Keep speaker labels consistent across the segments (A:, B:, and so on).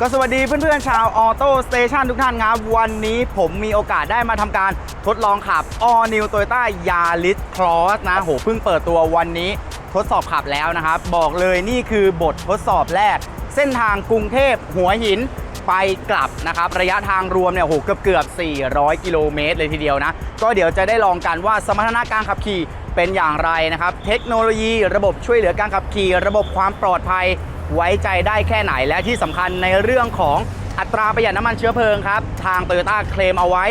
A: ก็สวัสดีเพื่อนๆชาวออโต้สเตชันทุกท่านครับ วันนี้ผมมีโอกาสได้มาทำการทดลองขับ All New Toyota Yaris Cross นะโหเพิ่งเปิดตัววันนี้ทดสอบขับแล้วนะครับ บอกเลยนี่คือบททดสอบแรก เส้นทางกรุงเทพหัวหินไปกลับนะครับ ระยะทางรวมเนี่ยโหเกือบเกือบ 400 กิโลเมตรเลยทีเดียวนะ ก็เดี๋ยวจะได้ลองกันว่าสมรรถนะการขับขี่เป็นอย่างไรนะครับ เทคโนโลยี ระบบช่วยเหลือการขับขี่ ระบบความปลอดภัย ไว้ใจได้แค่ไหนและที่สำคัญในเรื่องของอัตราประหยัดน้ำมันเชื้อเพลิงครับ ทาง t o y ยต้าเคลมเอาไว้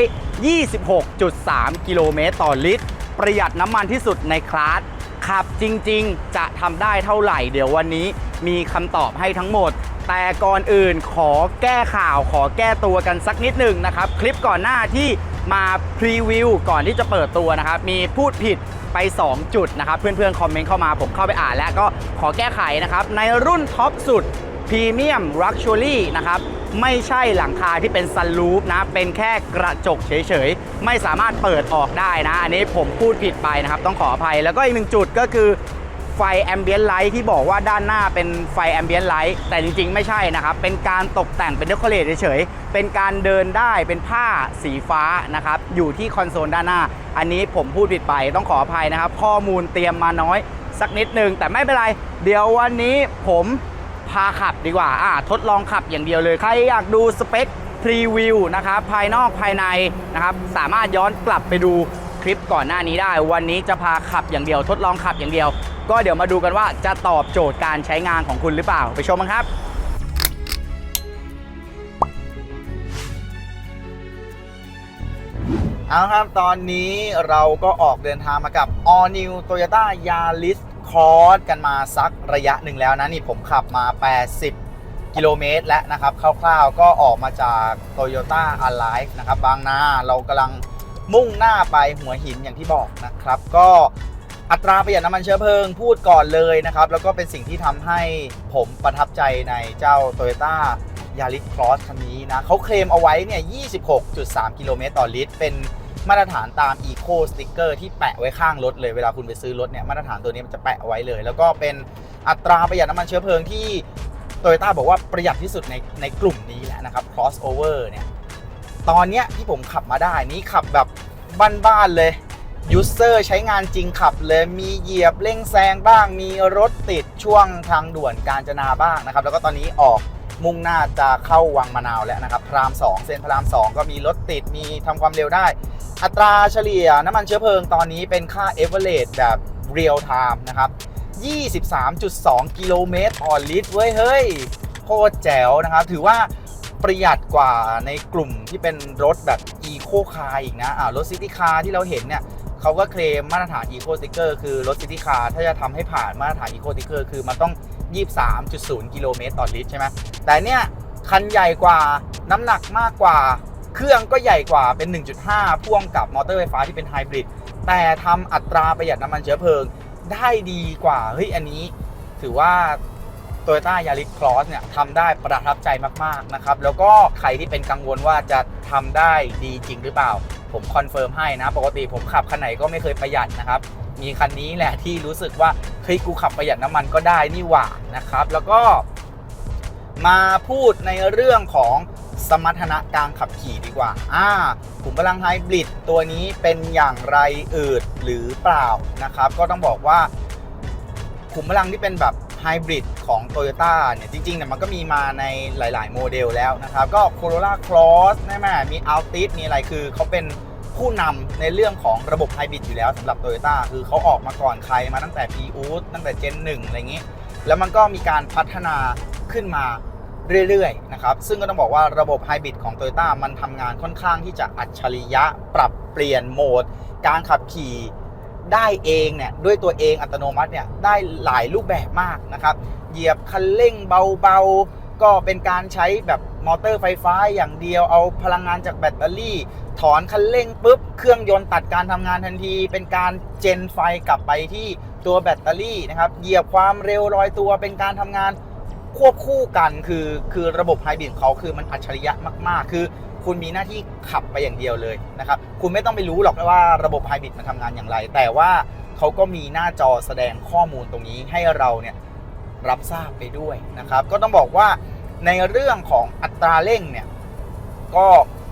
A: 26.3 กิโลเมตรต่อลิตร ประหยัดน้ำมันที่สุดในคลาสขับจริงๆ จะทำได้เท่าไหร่ เดี๋ยววันนี้มีคำตอบให้ทั้งหมด แต่ก่อนอื่นขอแก้ข่าวขอแก้ตัวกันสักนิดหนึ่งนะครับ คลิปก่อนหน้าที่มาพรีวิวก่อนที่จะเปิดตัวนะครับ มีพูดผิด ไป 2 จุดนะครับเพื่อนๆคอมเมนต์เข้ามาผมเข้าไปอ่านแล้วก็ขอแก้ไขนะครับ ในรุ่นท็อปสุดพรีเมียมรักชัวรี่นะครับไม่ใช่หลังคาที่เป็นซันรูฟนะ เป็นแค่กระจกเฉยๆ ไม่สามารถเปิดออกได้นะ อันนี้ผมพูดผิดไปนะครับ ต้องขออภัยแล้วก็อีกหนึ่งจุดก็คือ ไฟแอมเบียนไลท์ที่บอกว่าด้านหน้าเป็นไฟแอมเบียนไลท์แต่จริงๆ ไม่ใช่นะครับ เป็นการตกแต่งเป็นเดคอเรทเฉยๆ เป็นการเดินได้เป็นผ้าสีฟ้านะครับ อยู่ที่คอนโซลด้านหน้า อันนี้ผมพูดผิดไปต้องขออภัยนะครับ ข้อมูลเตรียมมาน้อยสักนิดหนึ่งแต่ไม่เป็นไร เดี๋ยววันนี้ผมพาขับดีกว่าอ่าทดลองขับอย่างเดียวเลย ใครอยากดูสเปคพรีวิวนะครับภายนอกภายในนะครับสามารถย้อนกลับไปดู ลิปก่อนหน้านี้ได้ วันนี้จะพาขับอย่างเดียว ทดลองขับอย่างเดียว ก็เดี๋ยวมาดูกันว่าจะตอบโจทย์การใช้งานของคุณหรือเปล่า ไปชมกันครับเอาครับ ตอนนี้เราก็ออกเดินทางมากับ All New Toyota Yaris Cross กันมาสักระยะหนึ่งแล้วนะ นี่ผมขับมา 80 กิโลเมตรแล้วนะครับ คร่าวๆก็ออกมาจาก Toyota Alive นะครับ บางนาเรากำลัง มุ่งหน้าไปหัวหินอย่างที่บอกนะครับ ก็อัตราประหยัดน้ำมันเชื้อเพลิงพูดก่อนเลยนะครับ แล้วก็เป็นสิ่งที่ทำให้ผมประทับใจในเจ้า Toyota Yaris Cross คันนี้นะเขาเคลมเอาไว้เนี่ย 26.3 กิโลเมตรต่อลิตร เป็นมาตรฐานตาม Eco Sticker ที่แปะไว้ข้างรถเลย เวลาคุณไปซื้อรถเนี่ยมาตรฐานตัวนี้มันจะแปะเอาไว้เลย แล้วก็เป็นอัตราประหยัดน้ำมันเชื้อเพลิงที่ Toyota บอกว่าประหยัดที่สุดในในกลุ่มนี้แหละนะครับ crossover เนี่ย ตอนเนี้ยที่ผมขับมาได้นี่ขับแบบบ้านๆเลยยูเซอร์ใช้งานจริงขับเลยมีเหยียบเร่งแซงบ้าง มีรถติดช่วงทางด่วนกาญจนาบ้างนะครับ แล้วก็ตอนนี้ออกมุ่งหน้าจะเข้าวังมะนาวแล้วนะครับ พราม 2 เส้นพราม 2 ก็มีรถติดมีทำความเร็วได้ อัตราเฉลี่ยน้ำมันเชื้อเพลิงตอนนี้เป็นค่า a v e r a g e แบบ real time นะครับ 23.2 กิโลเมตรต่อลิตรเว้ยเฮ้ยโคตรแจ๋วนะครับ ถือว่า ประหยัดกว่าในกลุ่มที่เป็นรถแบบ Eco Car อีกนะอ่ารถ City Car ที่เราเห็นเนี่ยเขาก็เคลมมาตรฐาน Eco Sticker คือรถ City Car ถ้าจะทำให้ผ่านมาตรฐาน Eco Sticker คือมันต้อง 23.0 กิโลเมตรต่อลิตรใช่ไหมแต่เนี่ยคันใหญ่กว่าน้ำหนักมากกว่า เครื่องก็ใหญ่กว่าเป็น 1.5 พ่วงกับมอเตอร์ไฟฟ้าที่เป็นไฮบริดแต่ทำอัตราประหยัดน้ำมันเชื้อเพลิงได้ดีกว่าเฮ้ยอันนี้ถือว่า Toyota Yaris Cross เนี่ยทำได้ประทับใจมากๆนะครับแล้วก็ใครที่เป็นกังวลว่าจะทำได้ดีจริงหรือเปล่า ผมคอนเฟิร์มให้นะ ปกติผมขับคันไหนก็ไม่เคยประหยัดนะครับมีคันนี้แหละที่รู้สึกว่าเฮ้ยกูขับประหยัดน้ำมันก็ได้นี่หว่านะครับ แล้วก็มาพูดในเรื่องของสมรรถนะการขับขี่ดีกว่า อ่าขุมพลังไฮบริดตัวนี้เป็นอย่างไรอืดหรือเปล่านะครับ ก็ต้องบอกว่าขุมพลังที่เป็นแบบ ไฮบริดของ Toyota เนี่ยจริงๆเนี่ยมันก็มีมาในหลายๆ โมเดลแล้วนะครับ ก็ Corolla Cross ใช่ไหมมี Altis มีอะไรคือเขาเป็นผู้นำในเรื่องของระบบไฮบริดอยู่แล้วสำหรับ Toyota คือเขาออกมาก่อนใครมาตั้งแต่ p ีอูดตั้งแต่ Gen 1 อะไรอย่างนี้ แล้วมันก็มีการพัฒนาขึ้นมาเรื่อยๆนะครับ ซึ่งก็ต้องบอกว่าระบบไฮบริดของ Toyota มันทำงานค่อนข้างที่จะอัจฉริยะปรับเปลี่ยนโหมด การขับขี่ ได้เองเนี่ยด้วยตัวเองอัตโนมัติเนี่ยได้หลายรูปแบบมากนะครับ เหยียบคันเร่งเบาๆ ก็เป็นการใช้แบบมอเตอร์ไฟฟ้าอย่างเดียวเอาพลังงานจากแบตเตอรี่ ถอนคันเร่งปุ๊บ เครื่องยนต์ตัดการทำงานทันที เป็นการเจนไฟกลับไปที่ตัวแบตเตอรี่นะครับเหยียบความเร็วลอยตัวเป็นการทำงานควบคู่กันคือคือระบบไฮบริดเขาคือมันอัจฉริยะมาก ๆ คือ คุณมีหน้าที่ขับไปอย่างเดียวเลยนะครับ คุณไม่ต้องไปรู้หรอกว่าระบบไฮบริดมันทำงานอย่างไร แต่ว่าเขาก็มีหน้าจอแสดงข้อมูลตรงนี้ให้เราเนี่ยรับทราบไปด้วยนะครับ ก็ต้องบอกว่าในเรื่องของอัตราเร่งเนี่ย ก็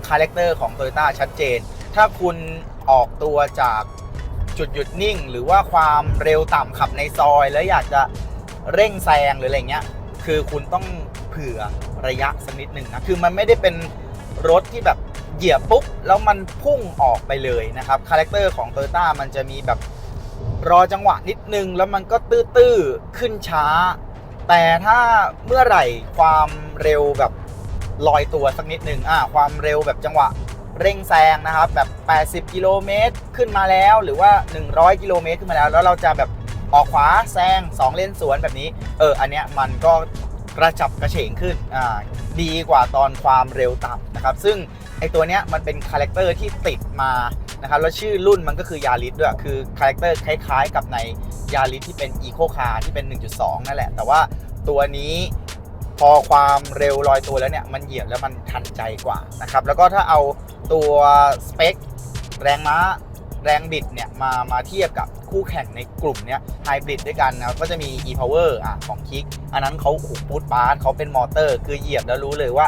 A: คาแรคเตอร์ของ t o y ยต้ชัดเจน ถ้าคุณออกตัวจากจุดหยุดนิ่ง หรือว่าความเร็วต่ำขับในซอย แล้วอยากจะเร่งแซงหรืออะไรเงี้ย คือคุณต้องเผื่อระยะสักนิดหนึ่งนะ คือมันไม่ได้เป็น รถที่แบบเหยียบปุ๊บ แล้วมันพุ่งออกไปเลยนะครับคาแรคเตอร์ของ t o y ยต้ามันจะมีแบบรอจังหวะนิดนึง แล้วมันก็ตื้อๆขึ้นช้า แต่ถ้าเมื่อไหร่ความเร็วแบบลอยตัวสักนิดหนึ่งอ่าความเร็วแบบจังหวะเร่งแซงนะครับแบบ 80 กิโลเมตรขึ้นมาแล้วหรือว่า 100 กิโลเมตรขึ้นมาแล้ว แล้วเราจะแบบออกขวาแซง 2 เลนสวนแบบนี้ เออ อันเนี้ยมันก็ กระจับกระเฉงขึ้นอ่าดีกว่าตอนความเร็วต่ำนะครับ ซึ่งไอตัวเนี้ยมันเป็นคาแรคเตอร์ที่ติดมานะครับแล้วชื่อรุ่นมันก็คือยาริสด้วย คือคาแรคเตอร์คล้ายๆ กับในยาริสที่เป็นอีโคคาร์ที่เป็น 1.2 นั่นแหละ แต่ว่าตัวนี้พอความเร็วลอยตัวแล้วเนี่ยมันเหยียบแล้วมันทันใจกว่านะครับ แล้วก็ถ้าเอาตัวสเปคแรงม้า แรงบิดเนี่ยมามาเทียบกับคู่แข่งในกลุ่มเนี้ยไฮบริดด้วยกันนะก็จะมี e-power อะของคิกอันนั้นเขาหูปูดปาร์ตเขาเป็นมอเตอร์ คือเหยียบแล้วรู้เลยว่า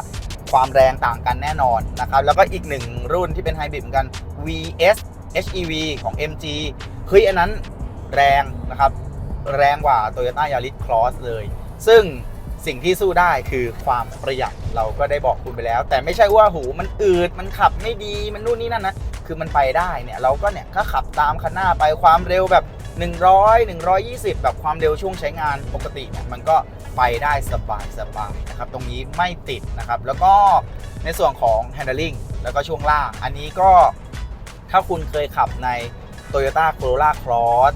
A: ความแรงต่างกันแน่นอนนะครับ แล้วก็อีกหนึ่งรุ่นที่เป็นไฮบริดเหมือนกัน VS HEV ของ MG เฮ้ยอันนั้นแรงนะครับ แรงกว่า Toyota Yaris Cross เลย ซึ่งสิ่งที่สู้ได้คือความประหยัดเราก็ได้บอกคุณไปแล้ว แต่ไม่ใช่ว่าหูมันอืดมันขับไม่ดีมันนู่นนี่นั่นนะ คือมันไปได้เนี่ยเราก็เนี่ยก็ขับตามคันหน้าไปความเร็วแบบ 100 120 แบบความเร็วช่วงใช้งานปกติเนี่ยมันก็ไปได้สบายสบายนะครับตรงนี้ไม่ติดนะครับแล้วก็ในส่วนของ handling แล้วก็ช่วงล่าง อันนี้ก็ถ้าคุณเคยขับใน Toyota Corolla Cross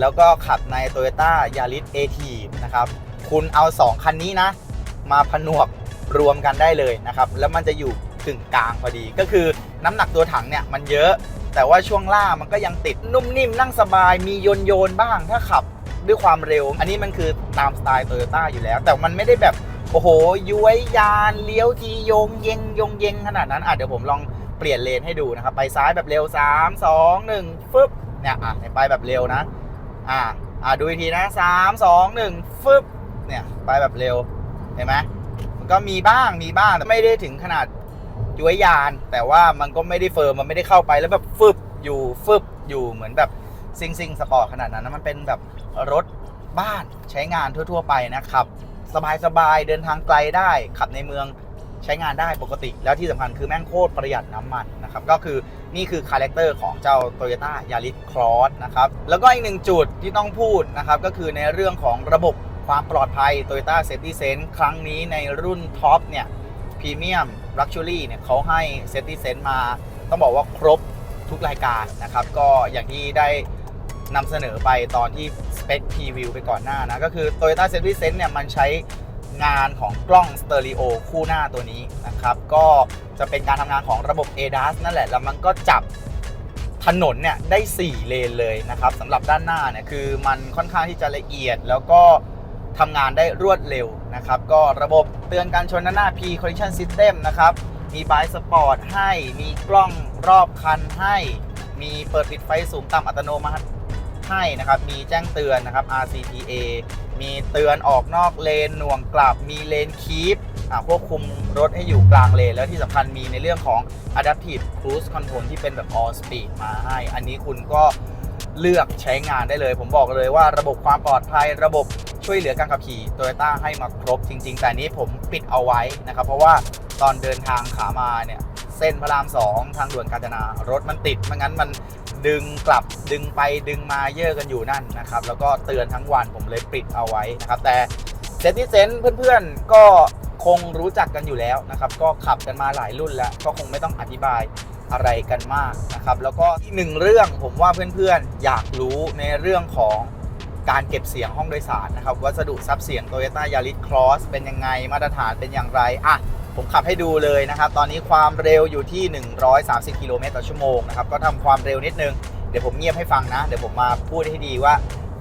A: แล้วก็ขับใน Toyota Yaris a t นะครับคุณเอา 2 คันนี้นะ มาผนวกรวมกันได้เลยนะครับ แล้วมันจะอยู่ กึ่งกลางพอดี ก็คือน้ำหนักตัวถังเนี่ยมันเยอะ แต่ว่าช่วงล่างมันก็ยังติดนุ่มนิ่มนั่งสบายมีโยนโยนบ้างถ้าขับด้วยความเร็ว อันนี้มันคือตามสไตล์โตโยต้าอยู่แล้ว แต่มันไม่ได้แบบโอ้โหย้วยยานเลี้ยวทีโยงเยงโยงเยงขนาดนั้นอะเดี๋ยวผมลองเปลี่ยนเลนให้ดูนะครับ ไปซ้ายแบบเร็ว 3 2 1ฟึบเนี่ยอะไปแบบเร็วนะ อะอะดูอีกทีนะ 3 2 1ฟึบเนี่ยไปแบบเร็วเห็นไหมมันก็มีบ้างมีบ้างแต่ไม่ได้ถึงขนาด ย้วยยาน แต่ว่ามันก็ไม่ได้เฟิร์มมันไม่ได้เข้าไปแล้วแบบฟึบอยู่ฟึบอยู่เหมือนแบบซิงซิงสปอร์ตขนาดนั้นนะมันเป็นแบบรถบ้านใช้งานทั่ว ๆ ไปนะครับ สบายๆเดินทางไกลได้ขับในเมืองใช้งานได้ปกติ แล้วที่สำคัญคือแม่งโคตรประหยัดน้ำมันนะครับ ก็คือนี่คือคาแรคเตอร์ของเจ้า Toyota Yaris Cross นะครับ แล้วก็อีกหนึ่งจุดที่ต้องพูดนะครับ ก็คือในเรื่องของระบบความปลอดภัย Toyota Safety Sense ครั้งนี้ในรุ่นท็อปเนี่ย พรีเมียม Luxury เนี่ยเขาให้ Safety Sense มา ต้องบอกว่าครบทุกรายการนะครับ ก็อย่างที่ได้นำเสนอไปตอนที่สเปคพรีวิวไปก่อนหน้านะ ก็คือ Toyota Safety Sense เนี่ยมันใช้งานของกล้องสเตอริโอคู่หน้าตัวนี้นะครับ ก็จะเป็นการทำงานของระบบ ADAS นั่นแหละ แล้วมันก็จับถนนเนี่ยได้ 4 เลนเลยนะครับสำหรับด้านหน้าเนี่ยคือมันค่อนข้างที่จะละเอียดแล้วก็ ทำงานได้รวดเร็วนะครับ ก็ระบบเตือนการชนด้าหน้า P Collision System นะครับ มีบายสปอร์ตให้ มีกล้องรอบคันให้ มีเปิดปิดไฟสูงต่ำอัตโนมัติให้นะครับ มีแจ้งเตือนนะครับ RCTA มีเตือนออกนอกเลน หน่วงกลับ มีเลนคีปควบคุมรถให้อยู่กลางเลน แล้วที่สำคัญมีในเรื่องของ Adaptive Cruise Control ที่เป็นแบบ All Speed มาให้ อันนี้คุณก็เลือกใช้งานได้เลย ผมบอกเลยว่าระบบความปลอดภัยระบบ ช่วยเหลือการขับขี่ Toyota ให้มาครบจริง ๆ แต่นี้ผมปิดเอาไว้นะครับ เพราะว่าตอนเดินทางขามาเนี่ยเส้นพระรามสองทางด่วนกาญจนารถมันติดไม่งั้นมันดึงกลับดึงไปดึงมาเยอะกันอยู่นั่นนะครับ แล้วก็เตือนทั้งวันผมเลยปิดเอาไว้นะครับ แต่เซนติเซนเพื่อนๆก็คงรู้จักกันอยู่แล้วนะครับ ก็ขับกันมาหลายรุ่นแล้ว ก็คงไม่ต้องอธิบายอะไรกันมากนะครับ แล้วก็อีกหนึ่งเรื่องผมว่าเพื่อนๆอยากรู้ในเรื่องของ การเก็บเสียงห้องโดยสารนะครับ วัสดุซับเสียง Toyota Yaris Cross เป็นยังไงมาตรฐานเป็นอย่างไรอะผมขับให้ดูเลยนะครับ ตอนนี้ความเร็วอยู่ที่ 130 กิโลเมตรต่อชั่วโมงนะครับ ก็ทำความเร็วนิดนึง เดี๋ยวผมเงียบให้ฟังนะ เดี๋ยวผมมาพูดให้ดีว่า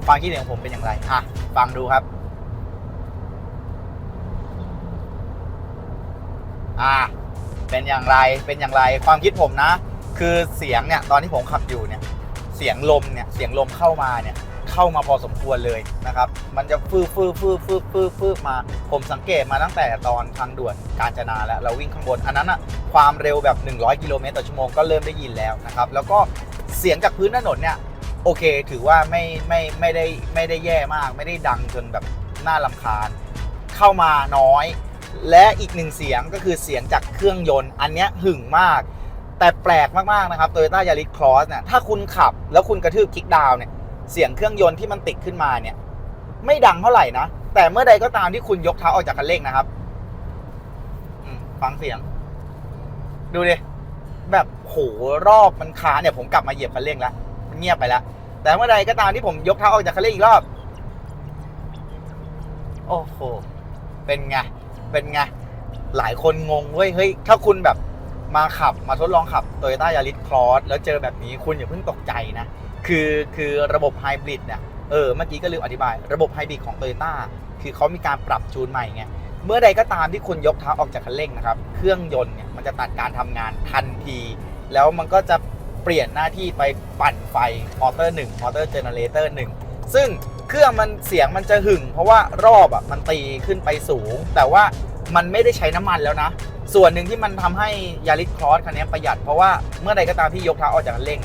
A: ความคิดเห็นของผมเป็นอย่างไร อะ ฟังดูครับ อะ เป็นอย่างไร เป็นอย่างไร ความคิดผมนะ คือเสียงเนี่ย ตอนที่ผมขับอยู่เนี่ย เสียงลมเนี่ย เสียงลมเข้ามาเนี่ย เข้ามาพอสมควรเลยนะครับ มันจะฟืบฟืบฟืบฟืบฟืบฟืบมา ผมสังเกตมาตั้งแต่ตอนทางด่วนกาญจนาแล้วเราวิ่งข้างบน อันนั้นอะความเร็วแบบ 100 กิโลเมตรต่อชั่วโมงก็เริ่มได้ยินแล้วนะครับ แล้วก็เสียงจากพื้นถนนเนี่ยโอเค ถือว่าไม่ไม่ไม่ได้ไม่ได้แย่มาก ไม่ได้ดังจนแบบน่าลำคาญ เข้ามาน้อย และอีกหนึ่งเสียงก็คือเสียงจากเครื่องยนต์ อันเนี้ยหึ่งมาก แต่แปลกมากๆนะครับ Toyota Yaris Cross เนี่ยถ้าคุณขับแล้วคุณกระทืบคลิกดาวน์เนี่ย เสียงเครื่องยนต์ที่มันติดขึ้นมาเนี่ย ไม่ดังเท่าไหร่นะ แต่เมื่อใดก็ตามที่คุณยกเท้าออกจากคันเร่งนะครับฟังเสียง ดูดิแบบโหรอบมันค้าเนี่ยผมกลับมาเหยียบคันเร่งแล้วมันเงียบไปแล้วแต่เมื่อใดก็ตามที่ผมยกเท้าออกจากคันเร่งอีกรอบ โอ้โหเป็นไงเป็นไงหลายคนงงเว้ยเฮ้ยถ้าคุณแบบมาขับมาทดลองขับ Toyota Yaris Cross แล้วเจอแบบนี้คุณอย่าเพิ่งตกใจนะ คือคือระบบไฮบริดเนี่ยเออเมื่อกี้ก็ลืมอธิบาย ระบบไฮบริดของ Toyota คือเขามีการปรับจูนใหม่ไงเมื่อใดก็ตามที่คุณยกเท้าออกจากคันเร่งนะครับ เครื่องยนต์เนี่ยมันจะตัดการทำงานทันที แล้วมันก็จะเปลี่ยนหน้าที่ไปปั่นไฟมอเตอร์1มอเตอร์เจเนเรเตอร์1ซึ่งเครื่องมันเสียงมันจะหึ่ง เพราะว่ารอบอะมันตีขึ้นไปสูง แต่ว่ามันไม่ได้ใช้น้ำมันแล้วนะ ส่วนหนึ่งที่มันทำให้ยาริสครอสคันนี้ประหยัดเพราะว่าเมื่อใดก็ตามที่ยกเท้าออกจากคันเร่ง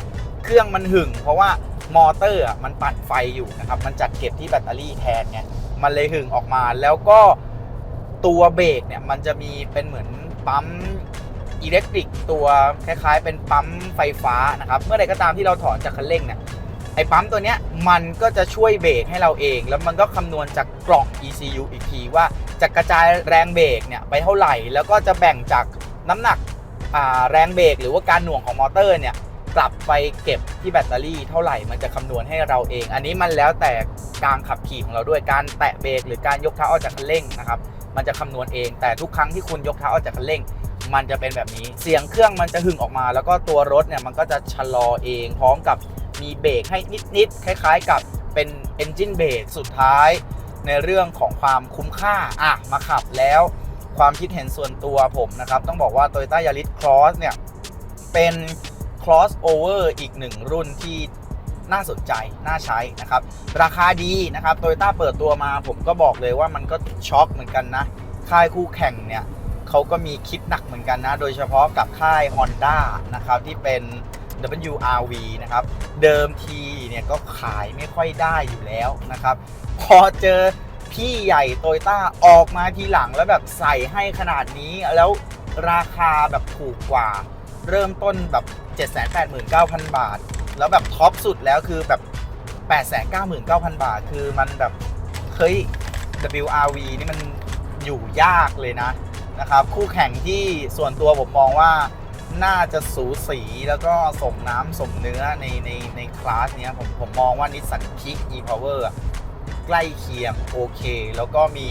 A: เครื่องมันหึ่ง เพราะว่ามอเตอร์มันปั่นไฟอยู่นะครับ มันจัดเก็บที่แบตเตอรี่แทนไงมันเลยหึ่งออกมาแล้วก็ตัวเบรกเนี่ยมันจะมีเป็นเหมือนปั๊มอิเล็กทริกตัวคล้ายๆ เป็นปั๊มไฟฟ้านะครับ เมื่อใดก็ตามที่เราถอนจากคันเร่งเนี่ยไอ้ปั๊มตัวเนี้ยมันก็จะช่วยเบรกให้เราเอง แล้วมันก็คำนวณจากกล่อง ECU อีกทีว่าจะกระจายแรงเบรกเนี่ยไปเท่าไหร่ แล้วก็จะแบ่งจากน้ำหนักแรงเบรกหรือว่าการหน่วงของมอเตอร์เนี่ย กลับไปเก็บที่แบตเตอรี่เท่าไหร่มันจะคำนวณให้เราเอง อันนี้มันแล้วแต่การขับขี่ของเราด้วยการแตะเบรกหรือการยกเท้าออกจากคันเร่งนะครับมันจะคำนวณเอง แต่ทุกครั้งที่คุณยกเท้าออกจากคันเร่ง มันจะเป็นแบบนี้ เสียงเครื่องมันจะหึ่งออกมา แล้วก็ตัวรถเนี่ยมันก็จะชะลอเอง พร้อมกับมีเบรกให้นิดๆคล้ายๆกับเป็น Engine b r a k สุดท้ายในเรื่องของความคุ้มค่าอะมาขับแล้วความคิดเห็นส่วนตัวผมนะครับ ต้องบอกว่า Toyota Yaris Cross เนี่ย เป็น crossover อีกหนึ่งรุ่นที่น่าสนใจ น่าใช้นะครับ ราคาดีนะครับ Toyota เปิดตัวมา ผมก็บอกเลยว่ามันก็ช็อกเหมือนกันนะ ค่ายคู่แข่งเนี่ยเขาก็มีคิดหนักเหมือนกันนะ โดยเฉพาะกับค่าย Honda นะครับที่เป็น WRV นะครับ เดิมทีเนี่ยก็ขายไม่ค่อยได้อยู่แล้วนะครับ พอเจอพี่ใหญ่โตโยต้าออกมาทีหลังแล้วแบบใส่ให้ขนาดนี้แล้วราคาแบบถูกกว่า เริ่มต้นแบบ 789,000 บาท แล้วแบบท็อปสุดแล้วคือแบบ 899,000 บาท คือมันแบบ เฮ้ย WRV นี่มันอยู่ยากเลยนะนะครับ คู่แข่งที่ส่วนตัวผมมองว่าน่าจะสูสีแล้วก็สมน้ำสมเนื้อในในในคลาสเนี้ยผมผมมองว่านิสสันคิก e-power ใกล้เคียงโอเค แล้วก็มี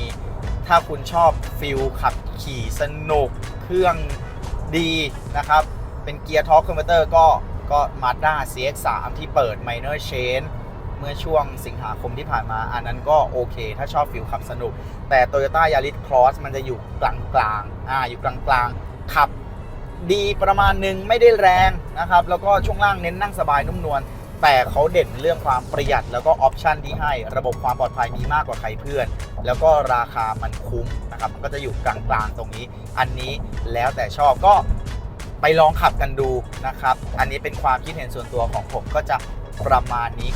A: ถ้าคุณชอบฟิลขับขี่สนุกเครื่องดีนะครับ เป็นเกียร์ทอร์คคอมเพเตอร์ก็ก็ Mazda CX3 ที่เปิด Minor Change เมื่อช่วงสิงหาคมที่ผ่านมา อันนั้นก็โอเค ถ้าชอบฟิลขับสนุก แต่ Toyota Yaris Cross มันจะอยู่กลางกลางอ่าอยู่กลางกลางขับดีประมาณหนึ่งไม่ได้แรงนะครับ แล้วก็ช่วงล่างเน้นนั่งสบายนุ่มนวลแต่เขาเด่นเรื่องความประหยัดแล้วก็ออปชันที่ให้ระบบความปลอดภัยมีมากกว่าใครเพื่อน แล้วก็ราคามันคุ้มนะครับมันก็จะอยู่กลางกลางๆตรงนี้ อันนี้แล้วแต่ชอบก็ ไปลองขับกันดูนะครับ อันนี้เป็นความคิดเห็นส่วนตัวของผมก็จะประมาณนี้